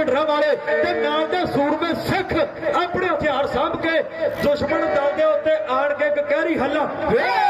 ਭਿੰਡਰਾਂ ਵਾਲੇ ਤੇ ਨਾਲ ਦੇ ਸੂਰਮੇ ਸਿੱਖ ਆਪਣੇ ਹਥਿਆਰ ਸਾਂਭ ਕੇ ਦੁਸ਼ਮਣ ਦਲ ਦੇ ਉੱਤੇ ਆਣ ਕੇ ਇੱਕ ਕਹਿਰੀ ਹੱਲਾ। ਉੱਥੇ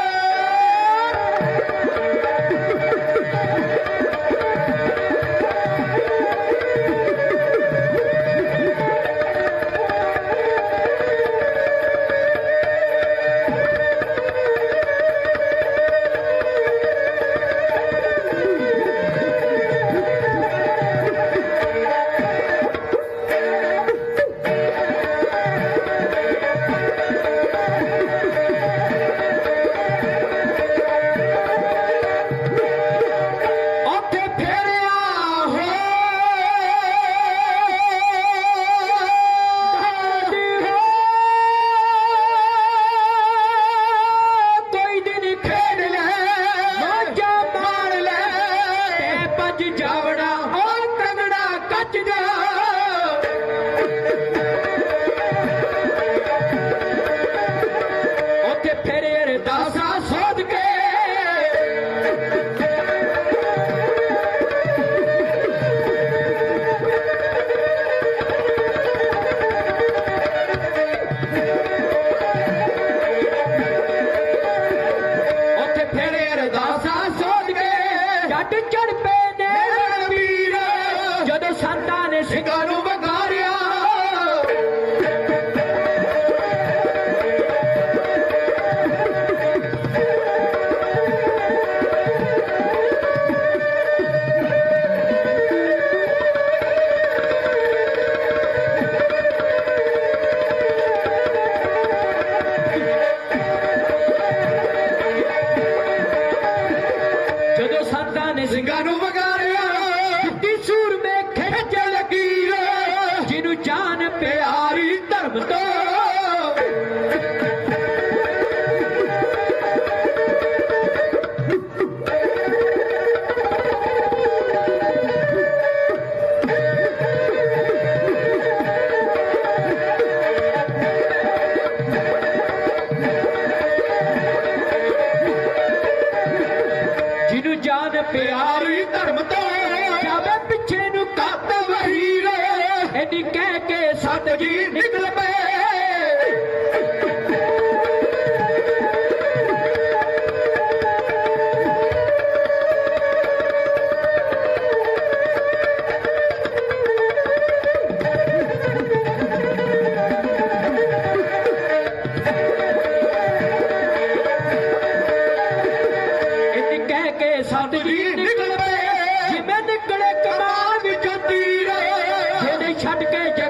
ਜੱਟ ਚੜ ਸੰਤਾਂ ਨੇ ਸਿੰਘਾਂ ਕਹਿ ਕੇ ਜੀ ਨਿਕਲ ನಾಟಕ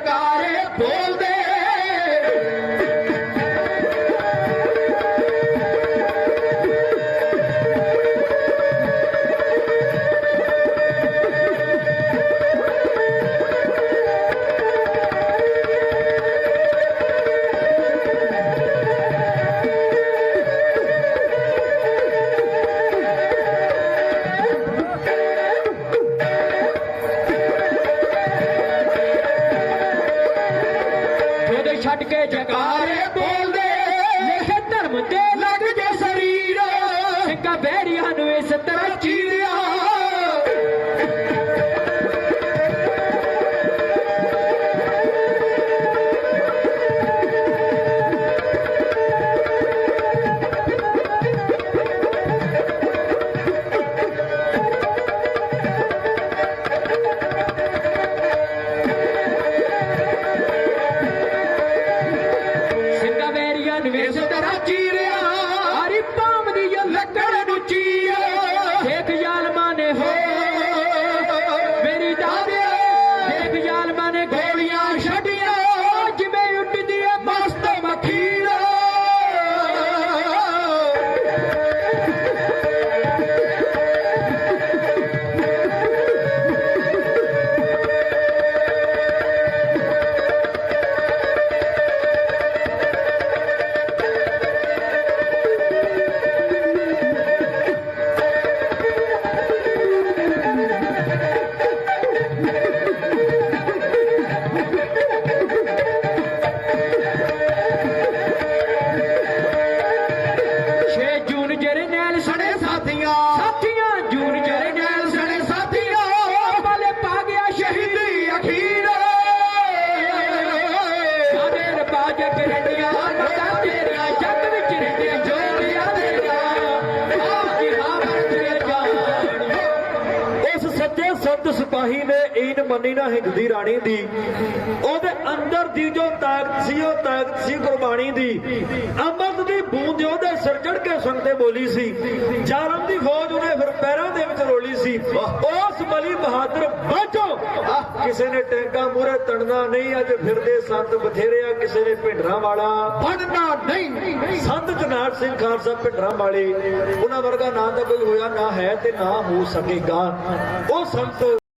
ਛੱਡ ਕੇ ਜਗਾਰੇ ਬੋਲਦੇ। ਲਿਖੇ ਧਰਮ ਤੇ ਲੱਗ ਜੇ ਸਰੀਰ। ਸਿੰਘਾਂ ਬਹਿਰੀਆਂ ਨੂੰ রাজিরে ਸਿਪਾਹੀ ਨੇ ਈਨ ਮੰਨੀ ਨਾ ਹਿੰਦ ਦੀ ਰਾਣੀ ਦੀ। ਉਹਦੇ ਅੰਦਰ ਦੀ ਜੋ ਤਾਕਤ ਸੀ, ਉਹ ਤਾਕਤ ਸੀ ਗੁਰਬਾਣੀ ਦੀ। ਅੰਮ੍ਰਿਤ ਦੀ ਬੂੰਦ ਉਹਦੇ ਸਿਰ ਚੜ ਕੇ ਸੰਗਤੇ ਬੋਲੀ ਸੀ। ਜ਼ਾਲਮ ਦੀ ਫੌਜ ਉਹਨੇ ਸੀ ਉਸ ਬਲੀ ਬਹਾਦਰ ਬਾਝੋ ਕਿਸੇ ਨੇ ਟੈਂਕਾਂ ਮੂਰੇ ਤੜਨਾ ਨਹੀਂ ਅੱਜ ਫਿਰਦੇ ਸੰਤ ਬਥੇਰੇ ਆ ਕਿਸੇ ਨੇ ਭਿੰਡਰਾਂ ਵਾਲਾ। ਫੜਨਾ ਨਹੀਂ। ਸੰਤ ਜਨਾਬ ਸਿੰਘ ਖਾਲਸਾ ਭਿੰਡਰਾਂ ਵਾਲੇ ਉਹਨਾਂ ਵਰਗਾ ਨਾਂ ਤਾਂ ਕੋਈ ਹੋਇਆ ਨਾ ਹੈ ਤੇ ਨਾ ਹੋ ਸਕੇਗਾ ਉਹ ਸੰਤ